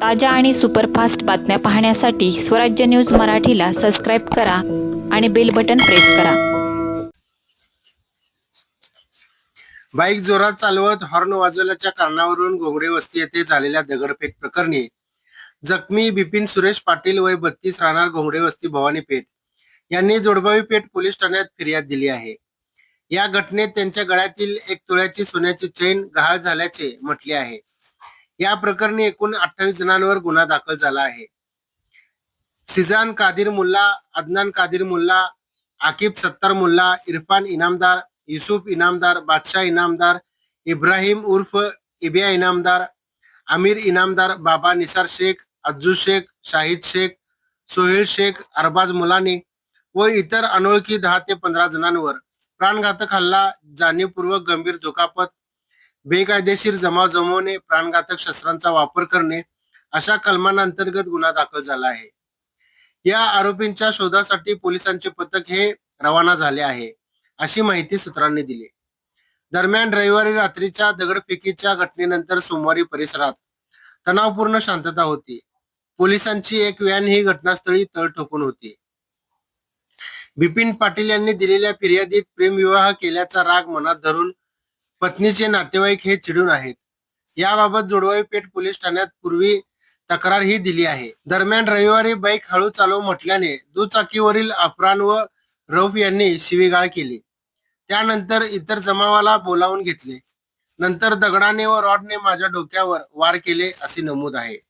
ताज्या आणि सुपरफास्ट बातम्या पाहण्यासाठी स्वराज्य न्यूज मराठीला सबस्क्राईब करा आणि बेल बटन प्रेस करा. बाईक जोरात चालवत हॉर्न वाजवल्याच्या कारणावरून घोंगडे वस्ती येथे झालेल्या दगडफेक प्रकरणी जखमी बिपिन सुरेश पाटील वय बत्तीस राहणार घोंगडे वस्ती भवानी पेठ. यांनी जोडबावी पेठ पोलीस ठाण्यात फिर्याद दिली आहे. या घटनेत त्यांच्या गळ्यातील एक तुळ्याची सोन्याची चैन गहाळ झाल्याचे म्हटले आहे. या प्रकरणी एकूण अठ्ठावीस जणांवर गुन्हा दाखल झाला आहे. सिजान कादिर मुल्ला अदनान कादिर मुल्ला आकिब सत्तार मुल्ला इरफान इनामदार युसुफ इनामदार बादशाह इनामदार इब्राहिम उर्फ इबिया इनामदार आमिर इनामदार बाबा निसार शेख अज्जू शेख शाहिद शेख सोहेल शेख अरबाज मुलानी व इतर अनोळखी दहा ते पंधरा जणांवर प्राणघातक हल्ला जाणीवपूर्वक गंभीर दुखापत बेकायदेशीर जमाव जमवणे प्राणघातक शस्त्रांचा वापर करणे अशा कलमांअंतर्गत गुन्हा दाखल झाला आहे. या आरोपींच्या शोधासाठी पोलिसांचे पथक हे रवाना झाले आहे अशी माहिती सूत्रांनी दिली. दरम्यान रविवारी रात्रीच्या दगडफेकीच्या घटनेनंतर सोमवारी परिसरात तणावपूर्ण शांतता होती. पोलिसांची एक व्हॅन ही घटनास्थळी तळ ठोकून होती. बिपिन पाटील यांनी दिलेल्या फिर्यादीत प्रेमविवाह केल्याचा राग मनात धरून पत्नीचे नातेवाईक हे चिडून आहेत. याबाबत जोडवाई पेठ पोलीस ठाण्यात पूर्वी तक्रार ही दिली आहे. दरम्यान रविवारी बाईक हळू चालव म्हटल्याने दुचाकीवरील अफरान व रौफ यांनी शिवीगाळ केली. त्यानंतर इतर जमावाला बोलावून घेतले. नंतर दगडाने व रॉडने माझ्या डोक्यावर वार केले असे नमूद आहे.